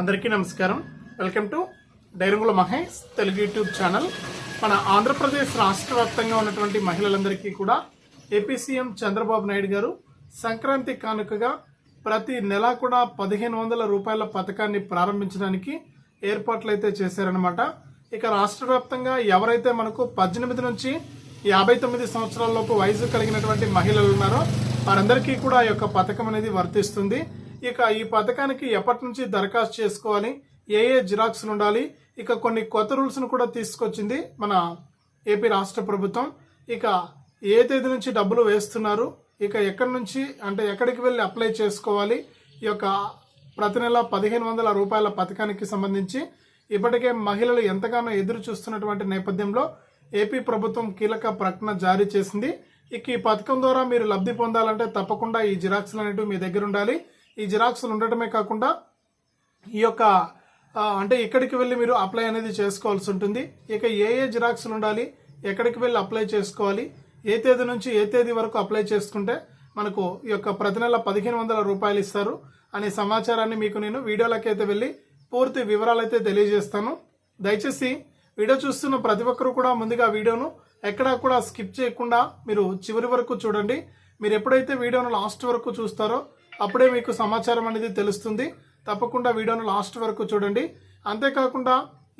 అందరికీ నమస్కారం. Welcome to Dairangula Mahesh Telugu YouTube channel. మన ఆంధ్రప్రదేశ్ రాష్ట్ర వ్యాప్తంగా ఉన్నటువంటి మహిళలందరికీ కూడా ఏపీ సీఎం చంద్రబాబు నాయుడు గారు సంక్రాంతి కానుకగా ప్రతి నెల కూడా పదిహేను వందల రూపాయల పథకాన్ని ప్రారంభించడానికి ఏర్పాట్లు అయితే చేశారనమాట ఇక రాష్ట్ర వ్యాప్తంగా ఎవరైతే మనకు పద్దెనిమిది నుంచి యాభై తొమ్మిది సంవత్సరాలలోపు వయసు కలిగినటువంటి మహిళలు ఉన్నారో వారందరికీ కూడా ఈ యొక్క పథకం అనేది వర్తిస్తుంది. ఇక ఈ పథకానికి ఎప్పటి నుంచి దరఖాస్తు చేసుకోవాలి? ఏ ఏ జిరాక్స్లు ఉండాలి? ఇక కొన్ని కొత్త రూల్స్ను కూడా తీసుకొచ్చింది మన ఏపీ రాష్ట్ర ప్రభుత్వం. ఇక ఏ తేదీ నుంచి డబ్బులు వేస్తున్నారు? ఇక ఎక్కడి నుంచి అంటే ఎక్కడికి వెళ్ళి అప్లై చేసుకోవాలి? ఈ యొక్క ప్రతి నెల పదిహేను వందల రూపాయల పథకానికి సంబంధించి ఇప్పటికే మహిళలు ఎంతగానో ఎదురు చూస్తున్నటువంటి నేపథ్యంలో ఏపీ ప్రభుత్వం కీలక ప్రకటన జారీ చేసింది. ఇక ఈ పథకం ద్వారా మీరు లబ్ధి పొందాలంటే తప్పకుండా ఈ జిరాక్స్లు అనేటివి మీ దగ్గర ఉండాలి. ఈ జిరాక్స్లు ఉండటమే కాకుండా ఈ యొక్క అంటే ఇక్కడికి వెళ్ళి మీరు అప్లై అనేది చేసుకోవాల్సి ఉంటుంది. ఇక ఏ ఏ జిరాక్స్లు ఉండాలి ఎక్కడికి వెళ్ళి అప్లై చేసుకోవాలి ఏ తేదీ నుంచి ఏ తేదీ వరకు అప్లై చేసుకుంటే మనకు ఈ యొక్క ప్రతి నెల పదిహేను వందల రూపాయలు ఇస్తారు అనే సమాచారాన్ని మీకు నేను వీడియోలోకి అయితే వెళ్ళి పూర్తి వివరాలు అయితే తెలియజేస్తాను. దయచేసి వీడియో చూస్తున్న ప్రతి ఒక్కరూ కూడా ముందుగా వీడియోను ఎక్కడా కూడా స్కిప్ చేయకుండా మీరు చివరి వరకు చూడండి. మీరు ఎప్పుడైతే వీడియోను లాస్ట్ వరకు చూస్తారో అప్పుడే మీకు సమాచారం అనేది తెలుస్తుంది. తప్పకుండా వీడియోను లాస్ట్ వరకు చూడండి. అంతేకాకుండా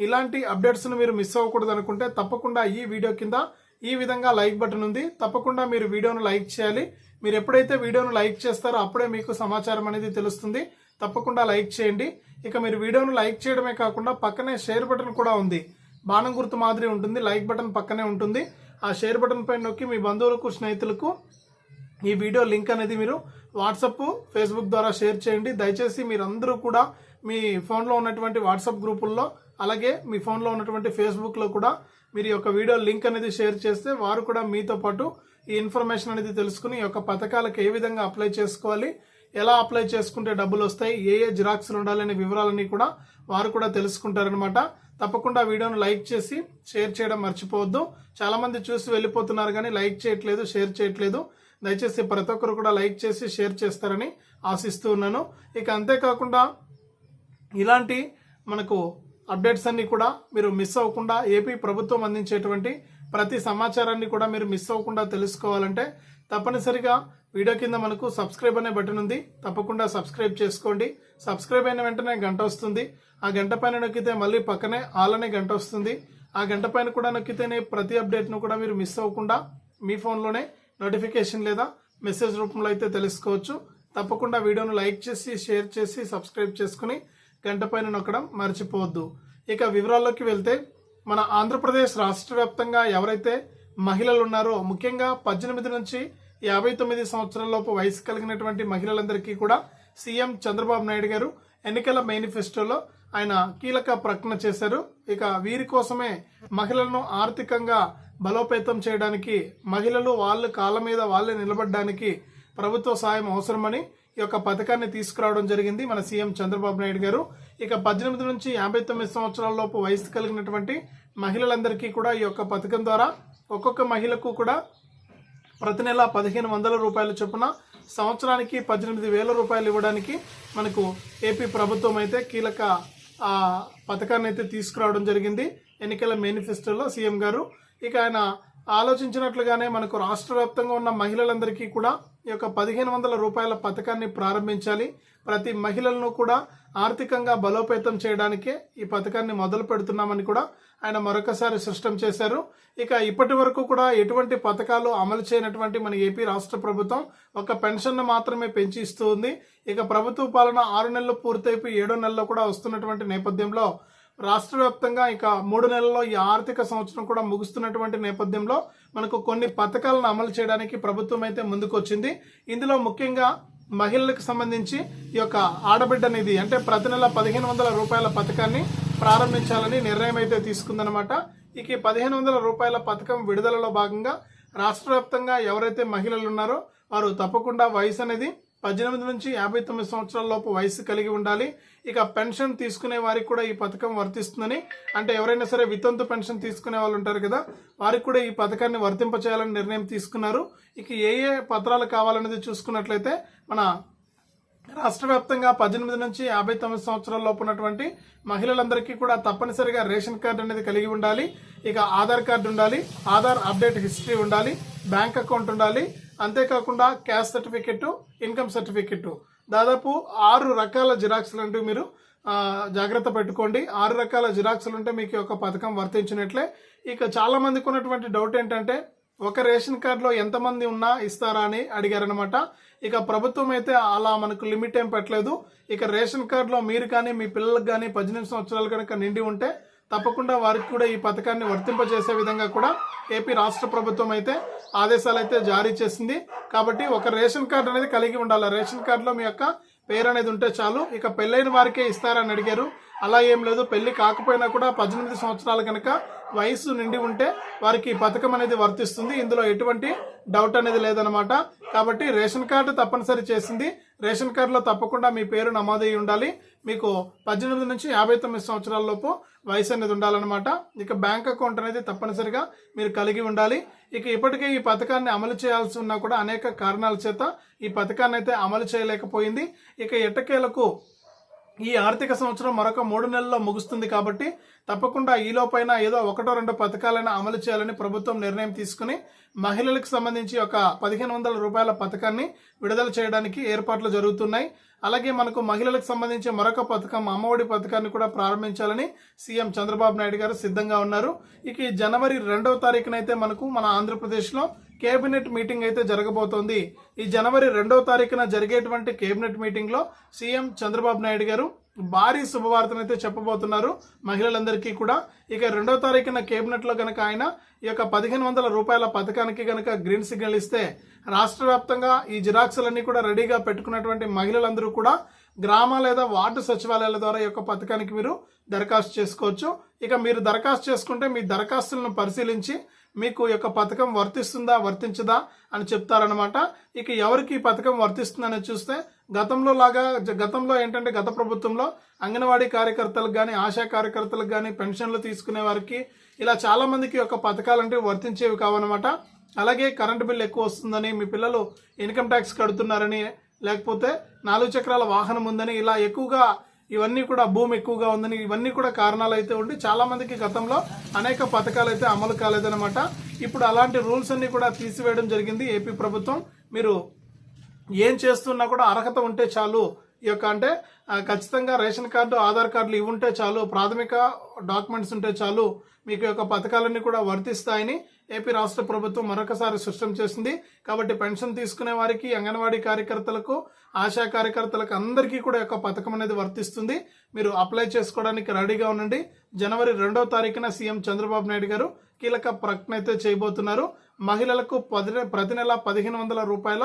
ఇలాంటి అప్డేట్స్ను మీరు మిస్ అవ్వకూడదు అనుకుంటే తప్పకుండా ఈ వీడియో కింద ఈ విధంగా లైక్ బటన్ ఉంది. తప్పకుండా మీరు వీడియోను లైక్ చేయాలి. మీరు ఎప్పుడైతే వీడియోను లైక్ చేస్తారో అప్పుడే మీకు సమాచారం అనేది తెలుస్తుంది. తప్పకుండా లైక్ చేయండి. ఇక మీరు వీడియోను లైక్ చేయడమే కాకుండా పక్కనే షేర్ బటన్ కూడా ఉంది. బాణం గుర్తు మాదిరి ఉంటుంది. లైక్ బటన్ పక్కనే ఉంటుంది. ఆ షేర్ బటన్ పైన నొక్కి మీ బంధువులకు స్నేహితులకు ఈ వీడియో లింక్ అనేది మీరు వాట్సప్ ఫేస్బుక్ ద్వారా షేర్ చేయండి. దయచేసి మీరందరూ కూడా మీ ఫోన్లో ఉన్నటువంటి వాట్సాప్ గ్రూపుల్లో అలాగే మీ ఫోన్లో ఉన్నటువంటి ఫేస్బుక్లో కూడా మీరు ఈ యొక్క వీడియో లింక్ అనేది షేర్ చేస్తే వారు కూడా మీతో పాటు ఈ ఇన్ఫర్మేషన్ అనేది తెలుసుకుని ఈ యొక్క పథకాలకు ఏ విధంగా అప్లై చేసుకోవాలి ఎలా అప్లై చేసుకుంటే డబ్బులు వస్తాయి ఏ ఏ జిరాక్స్లు ఉండాలనే వివరాలన్నీ కూడా వారు కూడా తెలుసుకుంటారనమాట తప్పకుండా వీడియోను లైక్ చేసి షేర్ చేయడం మర్చిపోవద్దు. చాలామంది చూసి వెళ్ళిపోతున్నారు కానీ లైక్ చేయట్లేదు షేర్ చేయట్లేదు. దయచేసి ప్రతి ఒక్కరు కూడా లైక్ చేసి షేర్ చేస్తారని ఆశిస్తూ ఉన్నాను. ఇక అంతేకాకుండా ఇలాంటి మనకు అప్డేట్స్ అన్నీ కూడా మీరు మిస్ అవ్వకుండా ఏపీ ప్రభుత్వం అందించేటువంటి ప్రతి సమాచారాన్ని కూడా మీరు మిస్ అవ్వకుండా తెలుసుకోవాలంటే తప్పనిసరిగా వీడియో కింద మనకు సబ్స్క్రైబ్ అనే బటన్ ఉంది. తప్పకుండా సబ్స్క్రైబ్ చేసుకోండి. సబ్స్క్రైబ్ అయిన వెంటనే గంట వస్తుంది. ఆ గంట పైన నొక్కితే మళ్ళీ పక్కనే ఆల్ అనే గంట వస్తుంది. ఆ గంట పైన కూడా నొక్కితేనే ప్రతి అప్డేట్ను కూడా మీరు మిస్ అవ్వకుండా మీ ఫోన్లోనే నోటిఫికేషన్ లేదా మెసేజ్ రూపంలో అయితే తెలుసుకోవచ్చు. తప్పకుండా వీడియోను లైక్ చేసి షేర్ చేసి సబ్స్క్రైబ్ చేసుకుని గంట పైన నొక్కడం మర్చిపోవద్దు. ఇక వివరాల్లోకి వెళ్తే మన ఆంధ్రప్రదేశ్ రాష్ట్ర వ్యాప్తంగా ఎవరైతే మహిళలు ఉన్నారో ముఖ్యంగా పద్దెనిమిది నుంచి యాభై తొమ్మిది సంవత్సరాలలోపు వయసు కలిగినటువంటి మహిళలందరికీ కూడా సీఎం చంద్రబాబు నాయుడు గారు ఎన్నికల మేనిఫెస్టోలో ఆయన కీలక ప్రకటన చేశారు. ఇక వీరి కోసమే మహిళలను ఆర్థికంగా బలోపేతం చేయడానికి మహిళలు వాళ్ళ కాళ్ళ మీద వాళ్ళే నిలబడడానికి ప్రభుత్వ సాయం అవసరమని ఈ యొక్క పథకాన్ని తీసుకురావడం జరిగింది మన సీఎం చంద్రబాబు నాయుడు గారు. ఇక పద్దెనిమిది నుంచి యాభై తొమ్మిది సంవత్సరాల లోపు వయసు కలిగినటువంటి మహిళలందరికీ కూడా ఈ యొక్క పథకం ద్వారా ఒక్కొక్క మహిళకు కూడా ప్రతి నెల పదిహేను వందల రూపాయల చొప్పున సంవత్సరానికి పద్దెనిమిది వేల రూపాయలు ఇవ్వడానికి మనకు ఏపీ ప్రభుత్వం అయితే కీలక ఆ, పథకాన్ని అయితే తీసుకురావడం జరిగింది. ఎన్నికల మేనిఫెస్టోలో సీఎం గారు. ఇక ఆయన ఆలోచించినట్లుగానే మనకు రాష్ట్ర వ్యాప్తంగా ఉన్న మహిళలందరికీ కూడా ఈ యొక్క పదిహేను వందల రూపాయల పథకాన్ని ప్రారంభించాలి. ప్రతి మహిళలను కూడా ఆర్థికంగా బలోపేతం చేయడానికే ఈ పథకాన్ని మొదలు పెడుతున్నామని కూడా ఆయన మరొకసారి స్పష్టం చేశారు. ఇక ఇప్పటి వరకు కూడా ఎటువంటి పథకాలు అమలు చేయనటువంటి మన ఏపీ రాష్ట్ర ప్రభుత్వం ఒక పెన్షన్ను మాత్రమే పెంచి ఇస్తూ ఉంది. ఇక ప్రభుత్వ పాలన ఆరు నెలలు పూర్తయిపోయి ఏడో నెలలో కూడా వస్తున్నటువంటి నేపథ్యంలో రాష్ట్ర వ్యాప్తంగా ఇక మూడు నెలల్లో ఈ ఆర్థిక సంవత్సరం కూడా ముగుస్తున్నటువంటి నేపథ్యంలో మనకు కొన్ని పథకాలను అమలు చేయడానికి ప్రభుత్వం అయితే ముందుకు వచ్చింది ఇందులో ముఖ్యంగా మహిళలకు సంబంధించి ఈ యొక్క ఆడబిడ్డ నిధి అంటే ప్రతి నెల పదిహేను వందల రూపాయల పథకాన్ని ప్రారంభించాలని నిర్ణయం అయితే తీసుకుందనమాట ఇక ఈ పదిహేను వందల రూపాయల పథకం విడుదలలో భాగంగా రాష్ట్ర వ్యాప్తంగా ఎవరైతే మహిళలు ఉన్నారో వారు తప్పకుండా వయసు అనేది పద్దెనిమిది నుంచి యాభై తొమ్మిది సంవత్సరాల లోపు వయసు కలిగి ఉండాలి. ఇక పెన్షన్ తీసుకునే వారికి కూడా ఈ పథకం వర్తిస్తుందని అంటే ఎవరైనా సరే వితంతు పెన్షన్ తీసుకునే వాళ్ళు ఉంటారు కదా వారికి కూడా ఈ పథకాన్ని వర్తింపచేయాలని నిర్ణయం తీసుకున్నారు. ఇక ఏ ఏ పత్రాలు కావాలనేది చూసుకున్నట్లయితే మన రాష్ట్ర వ్యాప్తంగా పద్దెనిమిది నుంచి యాభై తొమ్మిది సంవత్సరాల లోపు ఉన్నటువంటి మహిళలందరికీ కూడా తప్పనిసరిగా రేషన్ కార్డు అనేది కలిగి ఉండాలి. ఇక ఆధార్ కార్డు ఉండాలి ఆధార్ అప్డేట్ హిస్టరీ ఉండాలి బ్యాంక్ అకౌంట్ ఉండాలి. అంతేకాకుండా క్యాస్ట్ సర్టిఫికెట్ ఇన్కమ్ సర్టిఫికెట్. దాదాపు ఆరు రకాల జిరాక్స్లు అంటూ మీరు జాగ్రత్త పెట్టుకోండి. ఆరు రకాల జిరాక్స్లు ఉంటే మీకు ఒక పథకం వర్తించినట్లే. ఇక చాలా మందికి ఉన్నటువంటి డౌట్ ఏంటంటే ఒక రేషన్ కార్డులో ఎంతమంది ఉన్నా ఇస్తారా అని అడిగారనమాట ఇక ప్రభుత్వం అయితే అలా మనకు లిమిట్ ఏం పెట్టలేదు. ఇక రేషన్ కార్డులో మీరు కానీ మీ పిల్లలకు కానీ పద్దెనిమిది సంవత్సరాలు కనుక నిండి ఉంటే తప్పకుండా వారికి కూడా ఈ పథకాన్ని వర్తింపజేసే విధంగా కూడా ఏపీ రాష్ట్ర ప్రభుత్వం అయితే ఆదేశాలు అయితే జారీ చేసింది. కాబట్టి ఒక రేషన్ కార్డు అనేది కలిగి ఉండాలి. రేషన్ కార్డులో మీ యొక్క పేరు అనేది ఉంటే చాలు. ఇక పెళ్ళైన వారికే ఇస్తారని అడిగారు. అలా ఏం లేదు. పెళ్ళి కాకపోయినా కూడా పద్దెనిమిది సంవత్సరాలు కనుక వయసు నిండి ఉంటే వారికి ఈ పథకం అనేది వర్తిస్తుంది. ఇందులో ఎటువంటి డౌట్ అనేది లేదనమాట కాబట్టి రేషన్ కార్డు తప్పనిసరి చేసింది. రేషన్ కార్డులో తప్పకుండా మీ పేరు నమోదై ఉండాలి. మీకు పద్దెనిమిది నుంచి యాభై తొమ్మిది సంవత్సరాల లోపు వయసు అనేది ఉండాలన్నమాట. ఇక బ్యాంక్ అకౌంట్ అనేది తప్పనిసరిగా మీరు కలిగి ఉండాలి. ఇక ఇప్పటికే ఈ పథకాన్ని అమలు చేయాల్సి ఉన్నా కూడా అనేక కారణాల చేత ఈ పథకాన్ని అయితే అమలు చేయలేకపోయింది. ఇక ఎట్టకేలకు ఈ ఆర్థిక సంవత్సరం మరొక మూడు నెలల్లో ముగుస్తుంది కాబట్టి తప్పకుండా ఈలోపైన ఏదో ఒకటో రెండు పథకాలను అమలు చేయాలని ప్రభుత్వం నిర్ణయం తీసుకుని మహిళలకు సంబంధించి ఒక పదిహేను వందల రూపాయల పథకాన్ని విడుదల చేయడానికి ఏర్పాట్లు జరుగుతున్నాయి. అలాగే మనకు మహిళలకు సంబంధించి మరొక పథకం అమ్మఒడి పథకాన్ని కూడా ప్రారంభించాలని సీఎం చంద్రబాబు నాయుడు గారు సిద్ధంగా ఉన్నారు. ఇక జనవరి రెండవ తారీఖునైతే మనకు మన ఆంధ్రప్రదేశ్లో కేబినెట్ మీటింగ్ అయితే జరగబోతోంది. ఈ జనవరి రెండవ తారీఖున జరిగేటువంటి కేబినెట్ మీటింగ్లో సీఎం చంద్రబాబు నాయుడు గారు భారీ శుభవార్తను అయితే చెప్పబోతున్నారు. మహిళలందరికీ కూడా. ఇక రెండవ తారీఖున కేబినెట్లో కనుక ఆయన ఈ యొక్క పదిహేను వందల రూపాయల పథకానికి కనుక గ్రీన్ సిగ్నల్ ఇస్తే రాష్ట్ర వ్యాప్తంగా ఈ జిరాక్స్లన్నీ కూడా రెడీగా పెట్టుకున్నటువంటి మహిళలందరూ కూడా గ్రామ లేదా వార్డు సచివాలయాల ద్వారా ఈ యొక్క పథకానికి మీరు దరఖాస్తు చేసుకోవచ్చు. ఇక మీరు దరఖాస్తు చేసుకుంటే మీ దరఖాస్తులను పరిశీలించి మీకు ఈ యొక్క పథకం వర్తిస్తుందా వర్తించదా అని చెప్తారనమాట ఇక ఎవరికి ఈ పథకం వర్తిస్తుందని చూస్తే గతంలో లాగా గతంలో ఏంటంటే గత ప్రభుత్వంలో అంగన్వాడీ కార్యకర్తలకు కానీ ఆశా కార్యకర్తలకు కానీ పెన్షన్లు తీసుకునే వారికి ఇలా చాలా మందికి ఈ యొక్క పథకాలు అంటే వర్తించేవి కావన్నమాట. అలాగే కరెంటు బిల్ ఎక్కువ వస్తుందని మీ పిల్లలు ఇన్కమ్ ట్యాక్స్ కడుతున్నారని లేకపోతే నాలుగు చక్రాల వాహనం ఉందని ఇలా ఎక్కువగా ఇవన్నీ కూడా భూమి ఎక్కువగా ఉందని ఇవన్నీ కూడా కారణాలు అయితే ఉండి చాలా మందికి గతంలో అనేక పథకాలు అయితే అమలు కాలేదన్నమాట. ఇప్పుడు అలాంటి రూల్స్ అన్ని కూడా తీసివేయడం జరిగింది ఏపీ ప్రభుత్వం. మీరు ఏం చేస్తున్నా కూడా అర్హత ఉంటే చాలు. ఈ యొక్క అంటే ఖచ్చితంగా రేషన్ కార్డు ఆధార్ కార్డులు ఇవి ఉంటే చాలు ప్రాథమిక డాక్యుమెంట్స్ ఉంటే చాలు మీకు యొక్క పథకాలన్నీ కూడా వర్తిస్తాయని ఏపీ రాష్ట్ర ప్రభుత్వం మరొకసారి స్పష్టం చేసింది. కాబట్టి పెన్షన్ తీసుకునే వారికి అంగన్వాడీ కార్యకర్తలకు ఆశా కార్యకర్తలకు అందరికీ కూడా యొక్క పథకం అనేది వర్తిస్తుంది. మీరు అప్లై చేసుకోవడానికి రెడీగా ఉండండి. జనవరి రెండవ తారీఖున సీఎం చంద్రబాబు నాయుడు గారు కీలక ప్రకటన అయితే చేయబోతున్నారు. మహిళలకు పది ప్రతి నెల పదిహేను వందల రూపాయల